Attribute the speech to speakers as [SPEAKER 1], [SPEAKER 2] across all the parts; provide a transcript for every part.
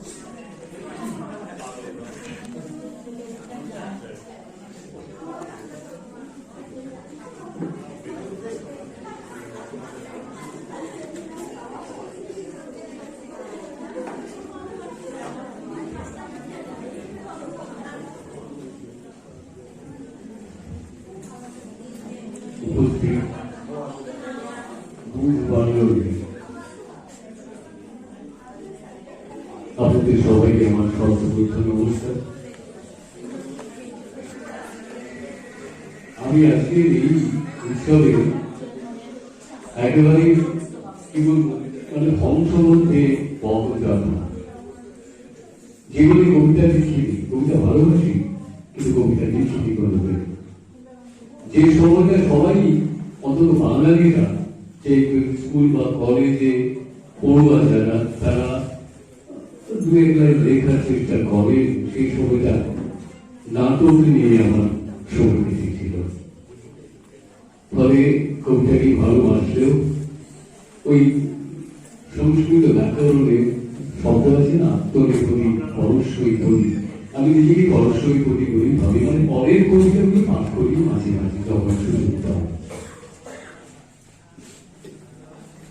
[SPEAKER 1] Thank you. আপনাদের সবাইকে আমার সর্বপ্রথ নমস্কার। আমি আজকে এই উৎসবে একেবারে কি মানে ধ্বংস মধ্যে পৌঁছাব না। যেগুলি কবিতা লিখিনি কবিতা ভালোবাসি, কিন্তু কবিতা লিখিনি করবে যে সময়টা সবাই, অন্তত বাঙালিরা যে স্কুল বা কলেজে পড়ুয়া যারা তারা দু এক লাইন লেখার চেষ্টা করে সেই সময়টা নাটক নিয়ে আমার সময় ছিল। ফলে কবিতাকে ভালোবাসলেও ওই সংস্কৃত ব্যাকরণে শব্দ আছে না? আত্মলেখনী পরস্বই করি আমি নিজেকে পরস্বই করি বলি, ভাবি মানে পরের কবিতাগুলি পাঠ করি মাঝে মাঝে যখন সুযোগ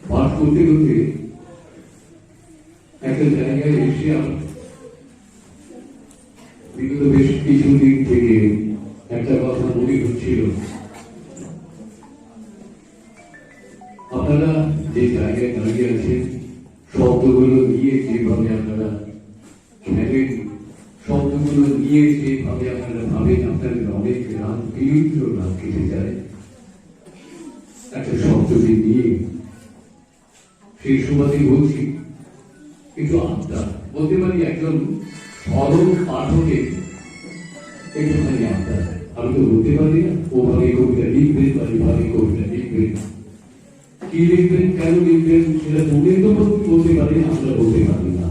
[SPEAKER 1] পাঠ করতে করতে একটা জায়গায় এসে বিগত বেশ কিছুদিন থেকে একটা কথা মনে হচ্ছিল। আপনারা যে জায়গায় দাঁড়িয়ে আছেন, শব্দগুলো নিয়ে যেভাবে আপনারা খেলেন, শব্দগুলো নিয়ে যেভাবে আপনারা ভাবেন, আপনাদের অনেক রাত বিলুপ্ত রাত কেটে যায়। একটা শব্দকে নিয়ে, সেই সুবাদে বলছি কিন্তু আত্মা বলতে পারি একজন সরল পাঠকের একটুখানি আত্মা আমি তো বলতে পারি না ওভাবে কবিতা লিখবেন বা এভাবে কবিতা লিখবেন কি লিখবেন, কেন লিখবেন, সেটা মনে তো বলতে পারি আমরা বলতে পারি না।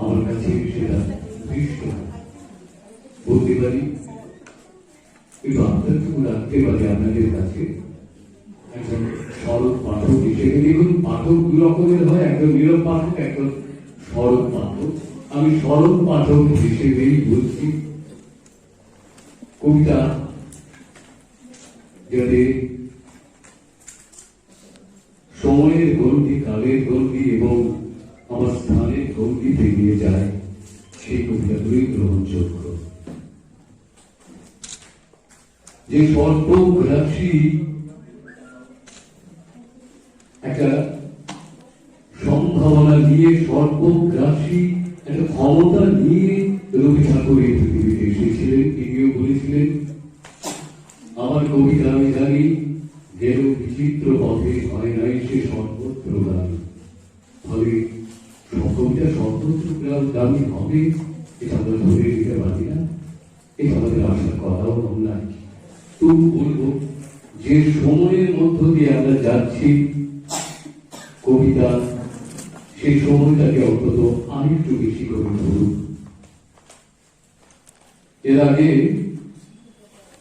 [SPEAKER 1] আমার কাছে সেটা বলতে পারি, কিন্তু আত্মাটুকু রাখতে পারি আপনাদের কাছে। একজন সরল পাঠক হিসেবে দেখুন, পাঠক দু রকমের হয়, একজন নীরব পাঠক, একজন সরল পাঠক, আমি সরল পাঠক হিসেবেই বলছি কবিতা যাতে সময়ের গন্ডি কালের গন্ডি এবং আমার স্থানের গন্ডি পেরিয়ে যায়, সেই কবিতাগুলি গ্রহণযোগ্য। যে সর্বগ্রাসী একটা নিয়ে সর্বগ্রাসী একটা ক্ষমতা নিয়ে রবি ঠাকুর এই পৃথিবীতে এসেছিলেন, তিনিও বলেছিলেন, আমার কবিতা আমি জানি গেল বিচিত্র পথে হয় নাই সে সর্বত্র গান। ফলে কবিতা সর্বত্র দামি হবে এটা আমরা ধরে দিতে পারি না এটা আমাদের আশা করাও নয় তবু বলব, যে সময়ের মধ্য দিয়ে আমরা যাচ্ছি, কবিতা সেই সময়টাকে অন্তত আরেকটু বেশি করে ধরুন। এর আগে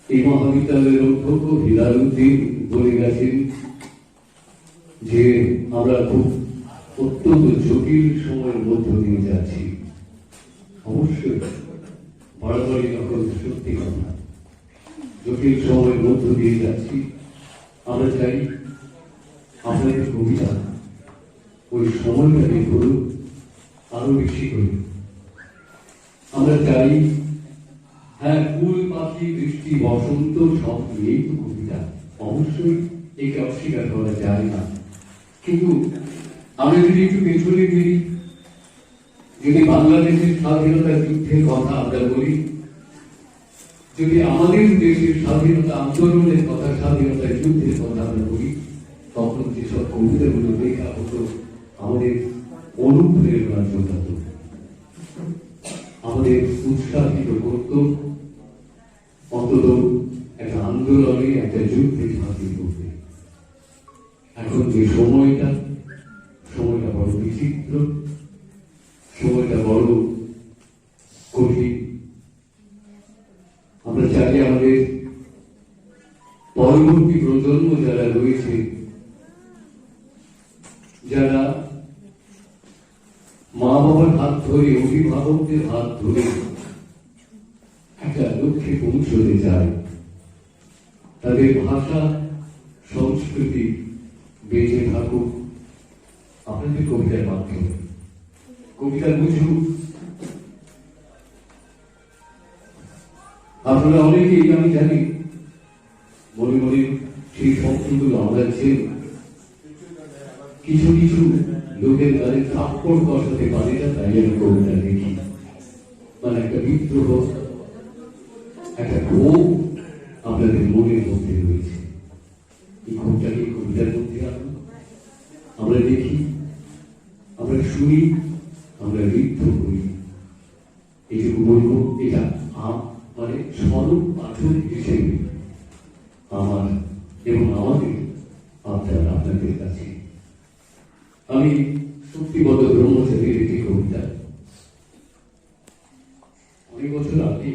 [SPEAKER 1] এই মহাবিদ্যালয়ের অধ্যক্ষ হিলালুদ্দিন বলে গেছেন যে আমরা খুব অত্যন্ত জটিল সময়ের মধ্য দিয়ে যাচ্ছি। অবশ্যই বাড়াবাড়ি তখন সত্যি কথা। জটিল সময়ের মধ্য দিয়ে যাচ্ছি। আমরা চাই আপনাদের কবিতা ওই সময়টাকে ধরুন, আরও বেশি করে। আমরা চাই হ্যাঁ ফুল, পাখি, বৃষ্টি, বসন্ত, সব নিয়েই তো কবিতা। অবশ্যই একে অস্বীকার করা যায় না। কিন্তু আমরা যদি একটু পেছনে ফিরি, যদি বাংলাদেশের স্বাধীনতা যুদ্ধের কথা আমরা বলি, যদি আমাদের দেশের স্বাধীনতা আন্দোলনের কথা, স্বাধীনতা যুদ্ধের কথা আমরা বলি, তখন যেসব কবিতাগুলো লেখা হতো আমাদের অনুপ্রেরণা যোগাত। আমাদের উৎসাহিত করত। অন্তত একটা আন্দোলনে, একটা যুদ্ধে ঝাঁপিয়ে পড়তে। এখন যে সময়টা সময়টা বড় বিচিত্র, সময়টা বড় কঠিন। আমরা চাই আমাদের পরবর্তী প্রজন্ম যারা রয়েছে যারা মা বাবার হাত ধরে, অভিভাবকদের হাত ধরে একটা লক্ষ্যে পৌঁছতে যায়। তাদের ভাষা, সংস্কৃতি বেঁচে থাকুক। আপনাদের কবিতার মাধ্যমে। কবিতা বুঝুক আপনারা অনেকেই, আমি জানি থাপ্পড় বসাতে পারে না, তাই আমি কবিতা লিখি মানে একটা বিদ্রোহ, একটা ক্ষোভ আপনাদের মনের মধ্যে রয়েছে। এই ক্ষোভটাকে কবিতার মধ্যে আমরা দেখি, আমরা শুনি, আমরা নৃত্য করি এইটুকু বলব, এটা মানে স্বরূপ পাঠক হিসেবে আমার এবং আমাদের আপনার আপনাদের কাছে। আমি শক্তিবত ব্রহ্মচারীর একটি কবিতা। অনেক বছর আগে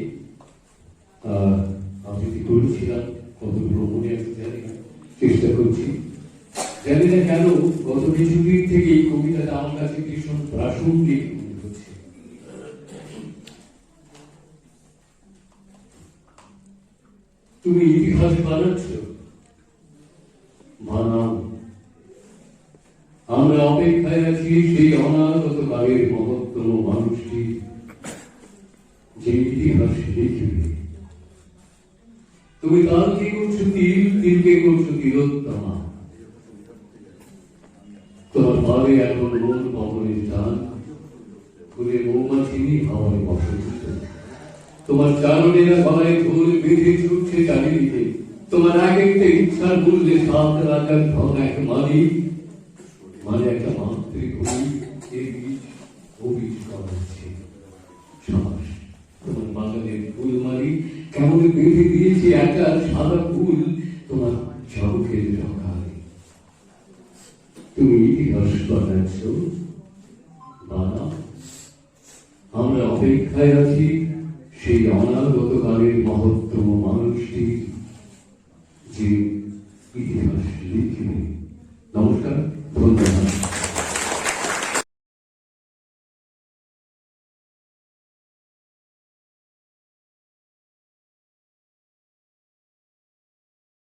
[SPEAKER 1] আবৃত্তি করেছিলাম, কত ভ্রমণে আছে জানি না, চেষ্টা করছি। জানি না কেন, গত কিছুদিন থেকে এই কবিতাটা আমার কাছে ভীষণ প্রাসঙ্গিক তুমি ইতিহাস বানাচ্ছ আমরা অপেক্ষায় আছি সেই অনাগত কালের মহত্তম মানুষটি যে ইতিহাস লিখবে তুমি তার কি করছ, তিল? তিলকে করছ, তিলোত্তমা? তোমার পাবে এখন মন ফুলে মৌমাছিনি বসন্ত। তোমার চারণেরা বেঁধে ছুটছে চারিদিকে। তোমার এক একটা ইচ্ছার মূল্যে সাত রাজার ধন এক মালিক। মানে একটা ইতিহাস বানাচ্ছ বানাও আমরা অপেক্ষায় আছি সেই অনাগত কালের মহত্তম মানুষটি যে ইতিহাস